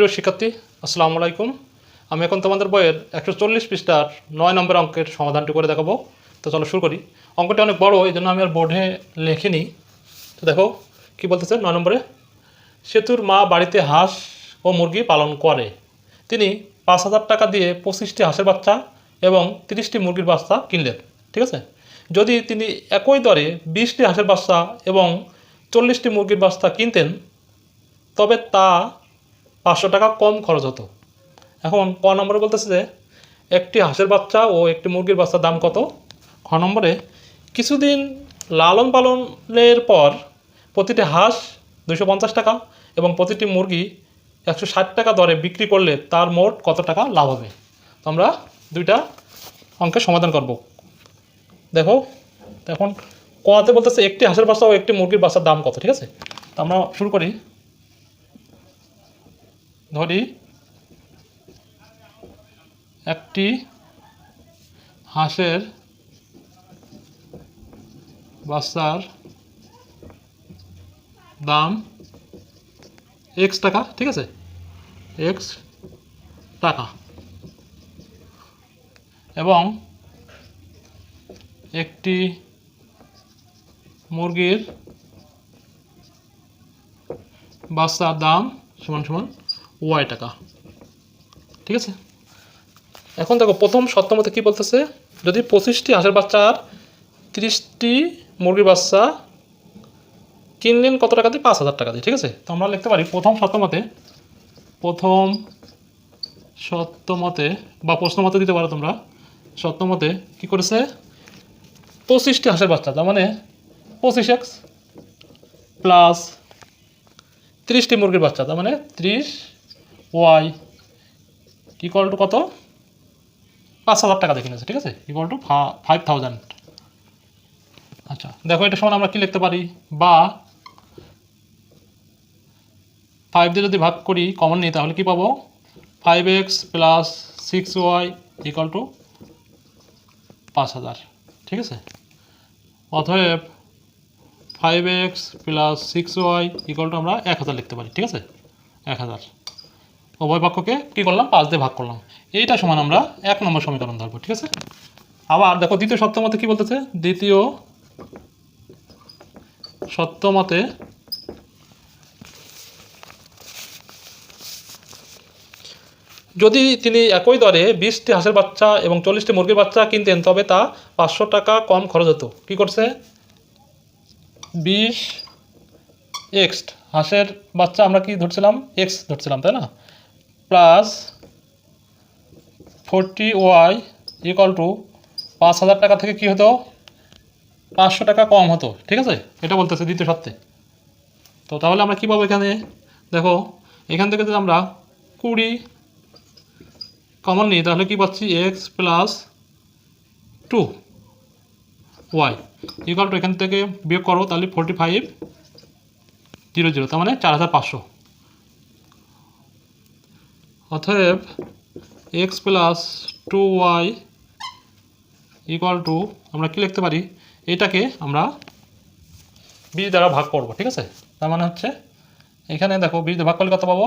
প্রিয় শিক্ষার্থী, আসসালামু আলাইকুম। আমি এখন তোমাদের বইয়ের একশো চল্লিশ পৃষ্ঠার নয় নম্বর অঙ্কের সমাধানটি করে দেখাবো। তো চলো শুরু করি। অঙ্কটি অনেক বড়, এই জন্য আমি আর বোর্ডে লেখিনি। তো দেখো, কি বলতেছে নয় নম্বরে? সেতুর মা বাড়িতে হাঁস ও মুরগি পালন করে। তিনি পাঁচ হাজার টাকা দিয়ে পঁচিশটি হাঁসের বাচ্চা এবং তিরিশটি মুরগির বাচ্চা কিনলেন, ঠিক আছে? যদি তিনি একই দরে বিশটি হাঁসের বাচ্চা এবং চল্লিশটি মুরগির বাচ্চা কিনতেন, তবে তা পাঁচশো টাকা কম খরচ হতো। এখন ক নম্বরে বলতেছে যে, একটি হাঁসের বাচ্চা ও একটি মুরগির বাচ্চার দাম কত? খ নম্বরে, কিছুদিন লালন পালনের পর প্রতিটি হাঁস দুশো পঞ্চাশ টাকা এবং প্রতিটি মুরগি একশো ষাট টাকা দরে বিক্রি করলে তার মোট কত টাকা লাভ হবে? তো আমরা দুইটা অঙ্কের সমাধান করব। দেখো, এখন কতে বলতেছে একটি হাঁসের বাচ্চা ও একটি মুরগির বাচ্চার দাম কত, ঠিক আছে? তো আমরা শুরু করি। ধরি। একটি হাঁসের বাচ্চার দাম এক্স টাকা, ঠিক আছে? এক্স টাকা। এবং একটি মুরগির বাচ্চার দাম সমান সমান ওয়াই টাকা। ঠিক আছে? এখন দেখো, প্রথম সত্য মতে কী বলতেছে? যদি পঁচিশটি হাঁসের বাচ্চা আর তিরিশটি মুরগির বাচ্চা কিনলেন কত টাকা দিয়ে? পাঁচ হাজার টাকা দিয়ে, ঠিক আছে? তো আমরা লিখতে পারি, প্রথম সত্য মতে, প্রথম সত্য মতে বা প্রশ্ন মতে দিতে পারো তোমরা। সত্য মতে কী করেছে? পঁচিশটি হাঁসের বাচ্চা, তার মানে পঁচিশ এক্স প্লাস তিরিশটি মুরগির বাচ্চা, তার মানে ত্রিশ ওয়াই ইকুয়াল টু কত? পাঁচ হাজার টাকা দেখে নিয়েছে, ঠিক আছে? ইকুয়াল টু ফাইভ থাউজেন্ড আচ্ছা দেখো, এটা সমান আমরা কি লিখতে পারি? বা ফাইভ দিয়ে যদি ভাগ করি কমন নিই, তাহলে কি পাবো? Five x plus six y equal to পাঁচ হাজার, ঠিক আছে? অতএব five x plus six y equal to আমরা এক হাজার লিখতে পারি, ঠিক আছে? এক হাজার। উভয় পক্ষকে কী করলাম? পাঁচ দিয়ে ভাগ করলাম। এইটা সমান আমরা এক নম্বর সমীকরণ ধরবো, ঠিক আছে? আবার দেখো, দ্বিতীয় সত্য মতে কী বলতেছে? দ্বিতীয় সত্য মতে যদি তিনি একই দরে বিশটি হাঁসের বাচ্চা এবং চল্লিশটি মুরগির বাচ্চা কিনতেন, তবে তা পাঁচশো টাকা কম খরচ হতো। কী করছে? বিশ এক্স হাঁসের বাচ্চা আমরা কি ধরছিলাম? এক্স ধরছিলাম, তাই না? Plus forty y equal to পাঁচ হাজার টাকা থেকে কী হতো? পাঁচশো টাকা কম হতো, ঠিক আছে? এটা বলতেছে দ্বিতীয় সত্যে তো তাহলে আমরা কী পাবো এখানে? দেখো, এখান থেকে যদি আমরা কুড়ি কমন নিই তাহলে কি পাচ্ছি? X plus two y equal to এখান থেকে বিয়োগ করো, তাহলে ফোরটি ফাইভ জিরো জিরো তার মানে চার হাজার পাঁচশো। অতএব x plus two y equal to আমরা কী লিখতে পারি? এটাকে আমরা বিশ দ্বারা ভাগ করব, ঠিক আছে? তার মানে হচ্ছে, এখানে দেখো দিয়ে ভাগ করলে কত পাবো?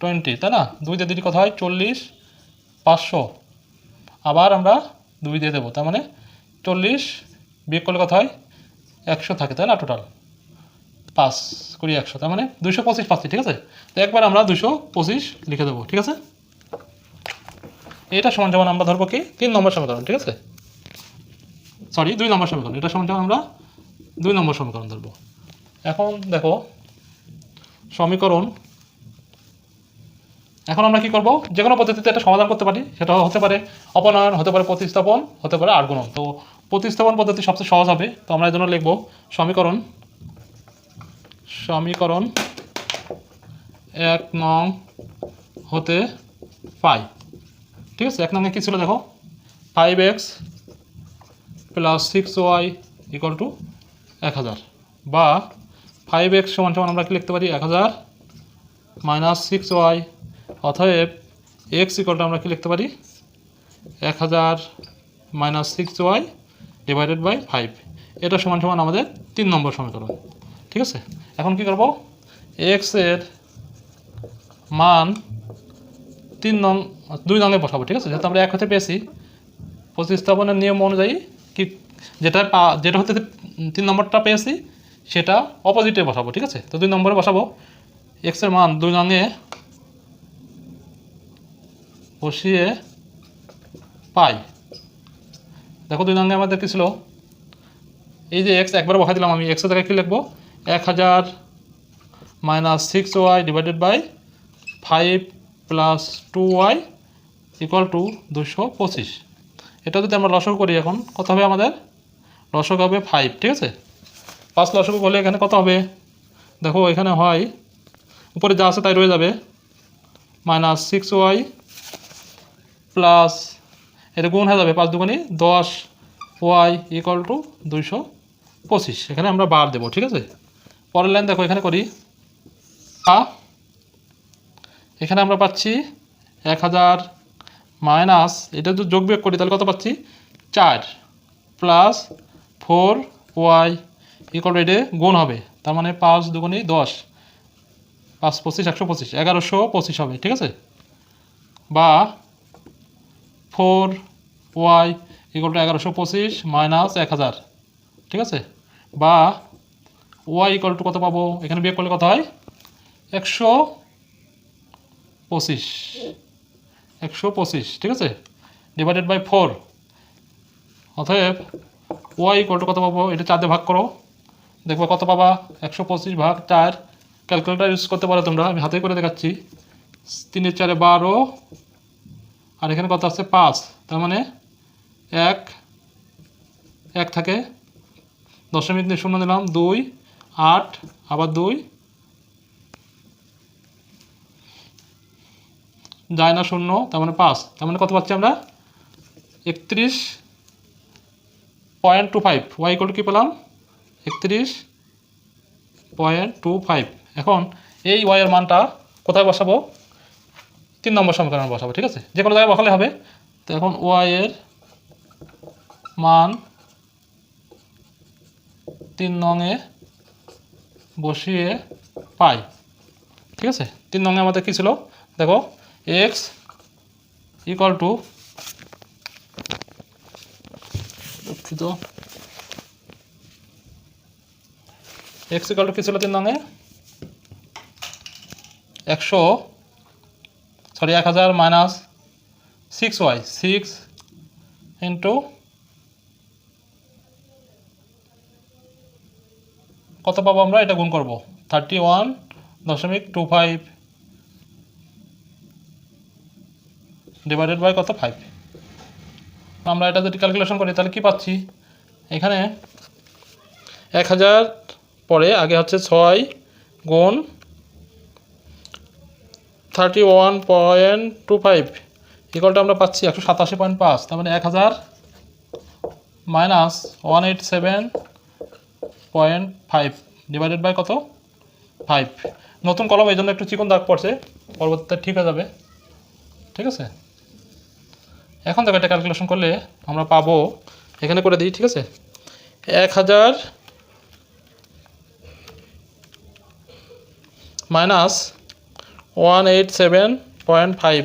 টোয়েন্টি তাই না? দুই দিয়ে দিলে কত হয়? চল্লিশ, পাঁচশো। আবার আমরা দুই দিয়ে দেবো, তার মানে চল্লিশ বিয়োগ করলে কত হয়? একশো থাকে, তাই না টোটাল পাঁচ কুড়ি একশো, তার মানে দুশো পঁচিশ পাচ্ছি ঠিক আছে? তো একবার আমরা দুশো পঁচিশ লিখে দেবো, ঠিক আছে? এটা সমান যেমন আমরা ধরবো কি? তিন নম্বর সমীকরণ, ঠিক আছে? সরি দুই নম্বর সমীকরণ, এটা সমান যেমন আমরা দুই নম্বর সমীকরণ ধরবো। এখন দেখো, সমীকরণ, এখন আমরা কি করব? যে কোনো পদ্ধতিতে একটা সমাধান করতে পারি, সেটা হতে পারে অপনয়ন, হতে পারে প্রতিস্থাপন, হতে পারে আর্গুণন তো প্রতিস্থাপন পদ্ধতি সবচেয়ে সহজ হবে, তো আমরা এই জন্য লিখব সমীকরণ সমীকরণ এক নং হতে পাই। ঠিক আছে? এক নংয়ে কী ছিল দেখো? Five x plus six y equal to এক হাজার। বা ফাইভ এক্স সমান সমান আমরা কি লিখতে পারি? এক হাজার মাইনাস সিক্স ওয়াই অতএব এক্স ইকলটা আমরা কি লিখতে পারি? এক হাজার minus six y divided by five এটা সমান সমান আমাদের তিন নম্বর সমীকরণ। ঠিক আছে? এখন কি করব? এক্সের মান তিন নং, দুই নঙে বসাবো, ঠিক আছে? যেহেতু আমরা এক হতে পেয়েছি প্রতিস্থাপনের নিয়ম অনুযায়ী কি, যেটা যেটা হতে তিন নম্বরটা পেয়েছি, সেটা অপোজিটে বসাবো, ঠিক আছে? তো দুই নম্বরে বসাবো। এক্সের মান দুই নঙে বসিয়ে পাই। দেখো দুই নঙ্গে আমাদের কি ছিল? এই যে এক্স একবার বসা দিলাম আমি। এক্সের জায়গায় কী লিখব? এক হাজার minus six y divided by five plus two y equal to দুশো পঁচিশ। এটা যদি আমরা লসক করি এখন, কত হবে আমাদের? লসক হবে ফাইভ ঠিক আছে? পাঁচ লসক করলে এখানে কত হবে? দেখো, এখানে হয় উপরে যা আছে তাই রয়ে যাবে। মাইনাস সিক্স ওয়াই প্লাস এটা গুণ হয়ে যাবে পাঁচ দুগুণি দশ ওয়াই ইকুয়াল টু দুইশো পঁচিশ। এখানে আমরা বার দেবো, ঠিক আছে? পরের লাইন দেখো, এখানে করি। আ, এখানে আমরা পাচ্ছি এক হাজার মাইনাস, এটা যদি যোগ বিয়োগ করি, তাহলে কত পাচ্ছি? চার প্লাস ফোর ওয়াই ইকুয়াল এটা গুণ হবে, তার মানে পাঁচ দুগুণি দশ, পাঁচ পঁচিশ, একশো পঁচিশ, এগারোশো পঁচিশ হবে, ঠিক আছে? বা ফোর ওয়াই ইকুয়াল টু এগারোশো পঁচিশ মাইনাস এক হাজার, ঠিক আছে? বা ওয়াই ইকুয়াল টু কত পাবো? এখানে বিয়োগ করলে কত হয়? একশো পঁচিশ। একশো পঁচিশ, ঠিক আছে? ডিভাইডেড বাই ফোর অতএব ওয়াই ইকুয়াল টু কত পাবো? এটা চার দিয়ে ভাগ করো। দেখব কত পাবা? একশো পঁচিশ ভাগ চার। ক্যালকুলেটার ইউজ করতে পারো তোমরা। আমি হাতে করে দেখাচ্ছি। তিনের চারে বারো। আর এখানে কত আছে? পাঁচ। তার মানে এক এক থাকে। দশমিক দিয়ে শূন্য দিলাম দুই। আট, আবার দুই। যায় না শূন্য, তার মানে পাঁচ। তার মানে কত পাচ্ছি আমরা? একত্রিশ পয়েন্ট টু ফাইভ। ওয়াই ইকুয়াল কী পেলাম? একত্রিশ পয়েন্ট টু ফাইভ। এখন এই ওয়াইয়ের মানটা কোথায় বসাবো? তিন নম্বর সমীকরণ বসাবো, ঠিক আছে? যে কোনো জায়গায় বসালে হবে। তো এখন ওয়াইয়ের মান তিন নঙে বসিয়ে পাই। ঠিক আছে? তিন নঙে আমাদের কী ছিল? দেখো এক্স ইকুয়াল টু দুঃখিত। এক্স ইকুয়াল টু কী ছিল তিন নঙে একশো সরি এক হাজার minus six y six into কত পাবো আমরা? এটা গুণ করব। থার্টি ওয়ান দশমিক টু ফাইভ ডিভাইডেড বাই কত? ফাইভ আমরা এটা যদি ক্যালকুলেশন করি, তাহলে কি পাচ্ছি? এখানে এক হাজার পরে আগে হচ্ছে ছয় গুণ thirty one point two five ইকলটা আমরা পাচ্ছি একশো সাতাশি পয়েন্ট পাঁচ। তার মানে এক হাজার minus one eight seven point five divided by কত? ফাইভ নতুন কলম এই জন্য একটু চিকন দাগ পড়ছে, পরবর্তীতে ঠিক হয়ে যাবে। ঠিক আছে? এখন দেখো এটা ক্যালকুলেশন করলে আমরা পাবো, এখানে করে দিই, ঠিক আছে? এক হাজার minus one eight seven point five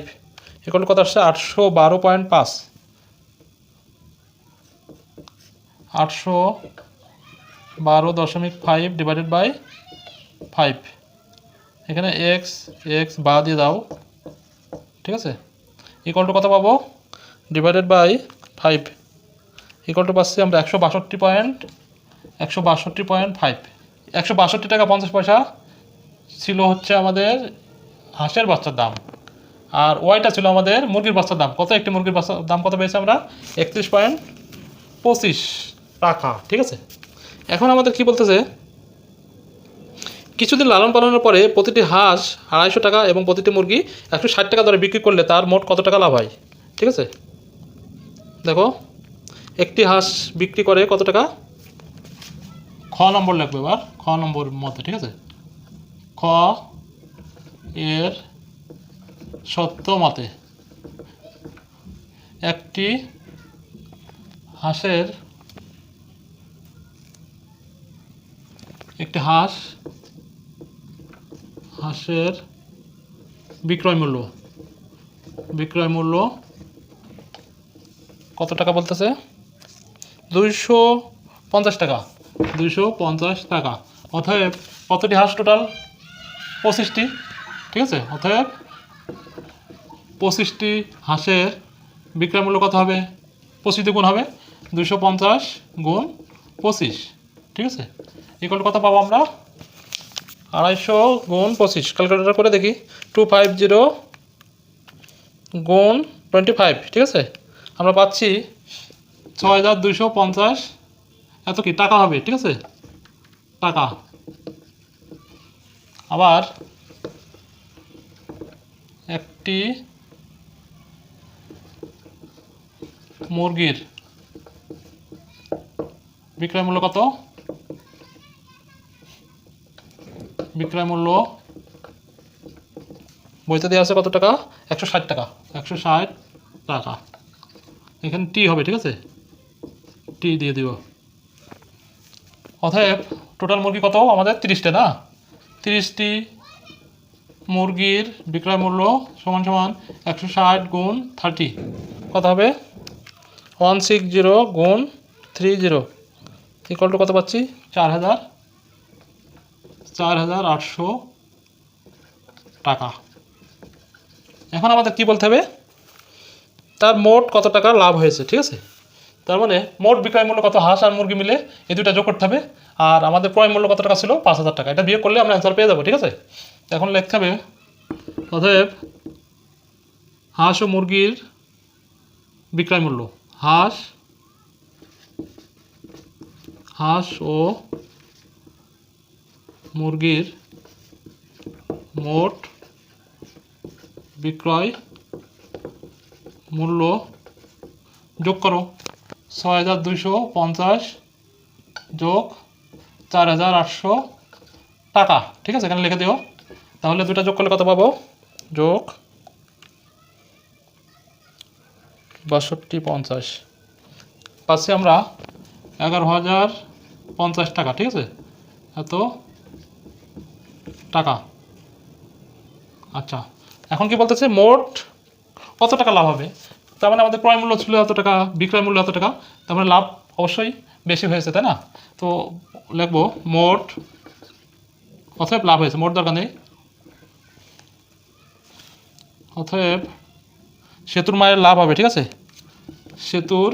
এগুলো কত আসছে? আটশো বারো পয়েন্ট পাঁচ। আটশো বারো দশমিক ফাইভ ডিভাইডেড বাই ফাইভ এখানে এক্স এক্স বা দিয়ে দাও। ঠিক আছে? ইকুয়াল টু কত পাবো? Divided by five equal to পাচ্ছি আমরা একশো বাষট্টি পয়েন্ট একশো বাষট্টি পয়েন্ট ফাইভ একশো বাষট্টি টাকা পঞ্চাশ পয়সা ছিল হচ্ছে আমাদের হাঁসের বাচ্চার দাম। আর ওয়াইটা ছিল আমাদের মুরগির বাচ্চার দাম। কত একটি মুরগির বাচ্চার দাম কত পেয়েছি আমরা? একত্রিশ পয়েন্ট পঁচিশ টাকা। ঠিক আছে? এখন আমাদের কি বলতেছে? কিছুদিন লালন পালনের পরে প্রতিটি হাঁস আড়াইশো টাকা এবং প্রতিটি মুরগি একশো ষাট টাকা দরে বিক্রি করলে তার মোট কত টাকা লাভ হয়? ঠিক আছে? দেখো, একটি হাঁস বিক্রি করে কত টাকা? খ নম্বর লাগবে এবার, খ নম্বর মধ্যে ঠিক আছে? খ এর সত্য মতে, একটি হাঁসের একটি হাঁস, হাঁসের বিক্রয় মূল্য। বিক্রয় মূল্য কত টাকা বলতেছে? দুইশো পঞ্চাশ টাকা। দুইশো পঞ্চাশ টাকা। অতএব কতটি হাঁস টোটাল পঁচিশটি। ঠিক আছে? অতএব পঁচিশটি হাঁসের বিক্রয় মূল্য কত হবে? পঁচিশটি গুণ হবে। দুশো পঞ্চাশ গুণ পঁচিশ। ঠিক আছে? ইকুয়াল কত পাবো আমরা? আড়াইশো গুণ পঁচিশ। ক্যালকুলেটার করে দেখি। টু ফাইভ জিরো গুণ টোয়েন্টি ফাইভ, ঠিক আছে? আমরা পাচ্ছি ছয় হাজার দুইশো পঞ্চাশ। এত কি? টাকা হবে, ঠিক আছে? টাকা। আবার একটি মুরগির বিক্রয় মূল্য কত? বিক্রয় মূল্য বইতে দেওয়া আছে কত টাকা? একশো ষাট টাকা। একশো ষাট টাকা। এখানে টি হবে, ঠিক আছে? টি দিয়ে দিব। অতএব টোটাল মুরগি কত? আমাদের তিরিশটা, না? তিরিশটি মুরগির বিক্রয় মূল্য সমান সমান একশো ষাট গুণ থার্টি। কত হবে? ওয়ান সিক্স জিরো গুণ থ্রি জিরো। ইকুয়াল টু কত পাচ্ছি? চার হাজার। চার হাজার আটশো টাকা। এখন আমাদের কি বলতে হবে? তার মোট কত টাকা লাভ হয়েছে, ঠিক আছে? তার মানে মোট বিক্রয় মূল্য কত, হাঁস আর মুরগি মিলে এই দুটা যোগ করতে হবে। আর আমাদের ক্রয় মূল্য কত টাকা ছিল, পাঁচ হাজার টাকা। এটা বিয়োগ করলে আমরা অ্যান্সার পেয়ে যাব, ঠিক আছে? এখন লিখতে হবে, অতএব হাঁস ও মুরগির বিক্রয় মূল্য। হাঁস হাঁস ও মুরগির মোট বিক্রয় মূল্য যোগ করো। ছয় হাজার দুইশো পঞ্চাশ যোগ চার হাজার আটশো টাকা। ঠিক আছে? এখানে লিখে দিও। তাহলে দুটা যোগ করলে কত পাবো? যোগ বাষট্টি পঞ্চাশ। পাচ্ছি আমরা এগারো হাজার পঞ্চাশ টাকা। ঠিক আছে? এত টাকা। আচ্ছা এখন কি বলতেছে? মোট কত টাকা লাভ হবে? তার মানে আমাদের ক্রয় মূল্য ছিল এত টাকা, বিক্রয় মূল্য এত টাকা, তার মানে লাভ অবশ্যই বেশি হয়েছে, তাই না? তো লিখব, মোট অতএব লাভ হয়েছে, মোট দরকার নেই। অতএব সেতুর মায়ের লাভ হবে, ঠিক আছে? সেতুর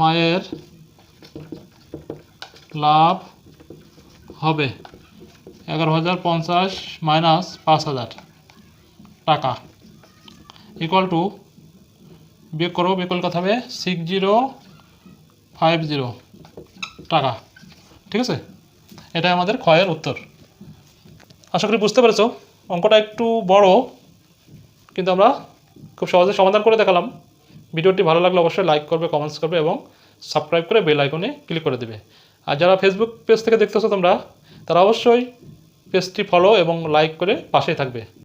মায়ের লাভ হবে। এগারো হাজার পঞ্চাশ মাইনাস পাঁচ হাজার টাকা ইকুয়াল টু বিয়োগ করো, বিয়োগ করলে কথা হবে সিক্স জিরো ফাইভ জিরো টাকা। ঠিক আছে? এটাই আমাদের ক্ষয়ের উত্তর। আশা করি বুঝতে পেরেছ। অঙ্কটা একটু বড়, কিন্তু আমরা খুব সহজে সমাধান করে দেখালাম। ভিডিওটি ভালো লাগলে অবশ্যই লাইক করবে কমেন্টস করবে এবং সাবস্ক্রাইব করে বেল আইকনে ক্লিক করে দেবে। আর যারা ফেসবুক পেজ থেকে দেখতেছো তোমরা তারা অবশ্যই পেজটি ফলো এবং লাইক করে পাশে থাকবে।